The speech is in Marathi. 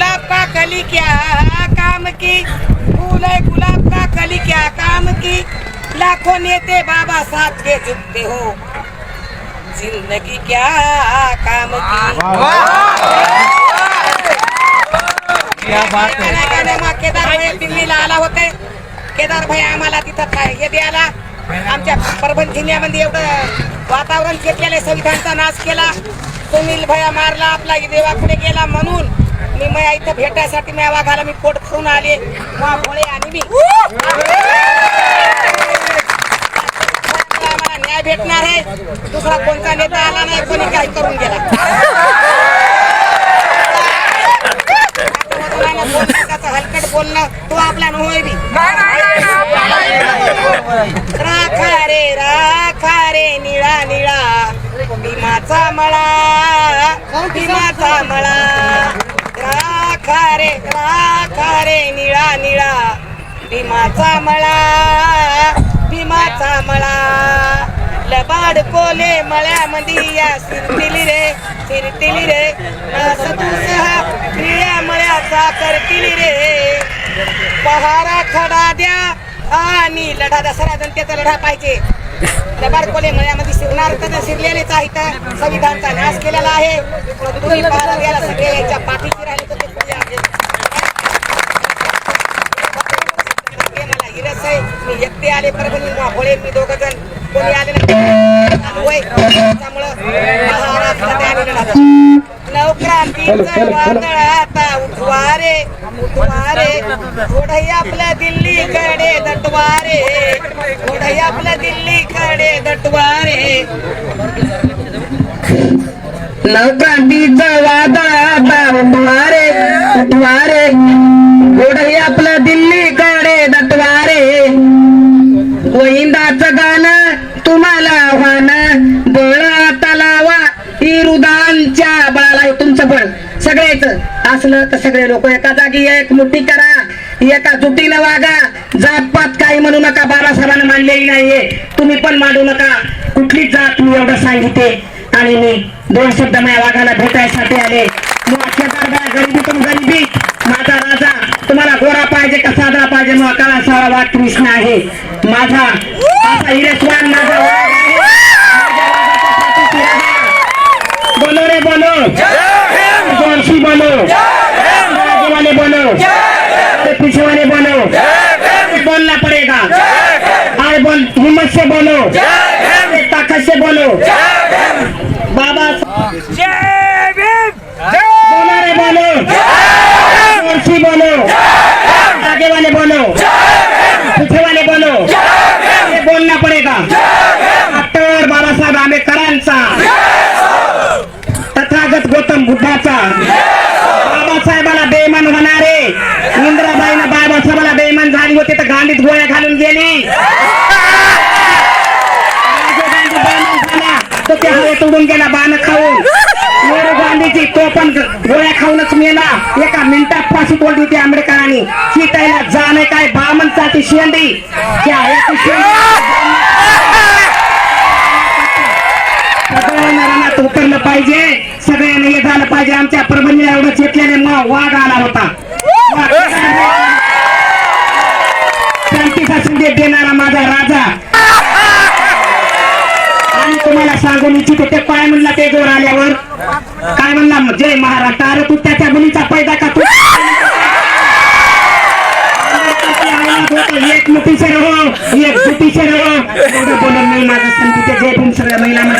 गुलाब का कली क्या काम की? फूल है गुलाब का कली क्या काम की? लाखों नेते बाबा साथ के झुकते हो। जिंदगी क्या काम की? क्या बात गाण्या- गाण्या मग केदार भाई दिल्लीला आला होते। केदार भाई आम्हाला तिथं काय? हे द्यायला। आमच्या परभणी जिल्ह्यामध्ये एवढं वातावरण घेतलेलं संविधानचा नाश केला. सुनील भया मारला आपला देवापुढे गेला म्हणून. मी मया इथं भेटायसाठी मी वाघाला मी पोट करून आले. वा भोळे आणि मी. आम्हाला न्याय भेटणार आहे. दुसरा कोणता नेता आला नाही कोणी काही करून गेला? त्याचं हलकट बोलणं तो आपला होय बी. राखा रे राखा रे निळा निळा. भीमाचा मळा भीमाचा मळा. खारे रे राखा रे निळा निळा. भीमाचा मळा भीमाचा मळा. लबाड कोले मळ्यामध्ये या सिरतिली रे सिरतिली रे. सहा निळ्या मळ्याचा करतिली रे. पहारा खडा द्या आणि लढा दसरा जनतेचा लढा पाहिजे. लबाड कोले मळ्यामध्ये शिरणार तर शिरलेलेच आहे तर संविधानचा नाश केलेला आहे. तुम्ही पहारा द्यायला सगळे याच्या पाठीशी राहिले तर ते पुढे आहे. हे मला हिरस आहे मी एकटे आले परभणी भोळे मी दोघ जण. कोणी आले नाही. त्यामुळं. नवक्रांतीचं वादळ आता उठवारे उठवारे. थोडं आपल्या दिल्लीकडे दटवारे. थोडं आपल्या दिल्लीकडे दटवारे. नवक्रांतीचं वादळ सगळेच असलं तर सगळे लोक एका जागी एक मुठी करा एका जुटीला वागा. जातपात काही म्हणू नका बाबासाहेबांना मांडलेली नाहीये. तुम्ही पण मांडू नका. कुठली जात मी एवढं सांगितले आणि मी दोन शब्द माझ्या वाघाला भेटायसाठी आले. गरिबीतून गरिबी माझा राजा तुम्हाला गोरा पाहिजे का साधा पाहिजे? मग अकाला सारा वाघ कृष्ण आहे. माझा माझा हिरेस्वान माझा বলো পিছনে বলো বলনা পড়েগা আর বল হিম্মত সে বলো তাকত সে বলো বাবা বলো বলো বলো আগে বলো गेली. त्या हवेत उडून गेला बाण खाऊन. नेहरू तो पण गोळ्या खाऊनच मेला. एका मिनिटात फाशी तोडली होती आंबेडकरांनी. जाणे काय? बामणसाठी शेंडी. त्या सगळ्यांना उतरलं पाहिजे. सगळ्यांना हे झालं पाहिजे. आमच्या परभणीला एवढं चेतल्याने मग वाघ आला होता. शांतीचा संदेश देणारा माझा राजा. आणि तुम्हाला सांगून इच्छितो ते काय म्हणला ते जोर आल्यावर? काय म्हणला? जय महाराष्ट्र. अरे तू त्याच्या मुलीचा पैदा का तू? एक मुठी से एक जुटी से एवढं बोलून मी माझं संगीत जय भीम सगळ्या महिलांना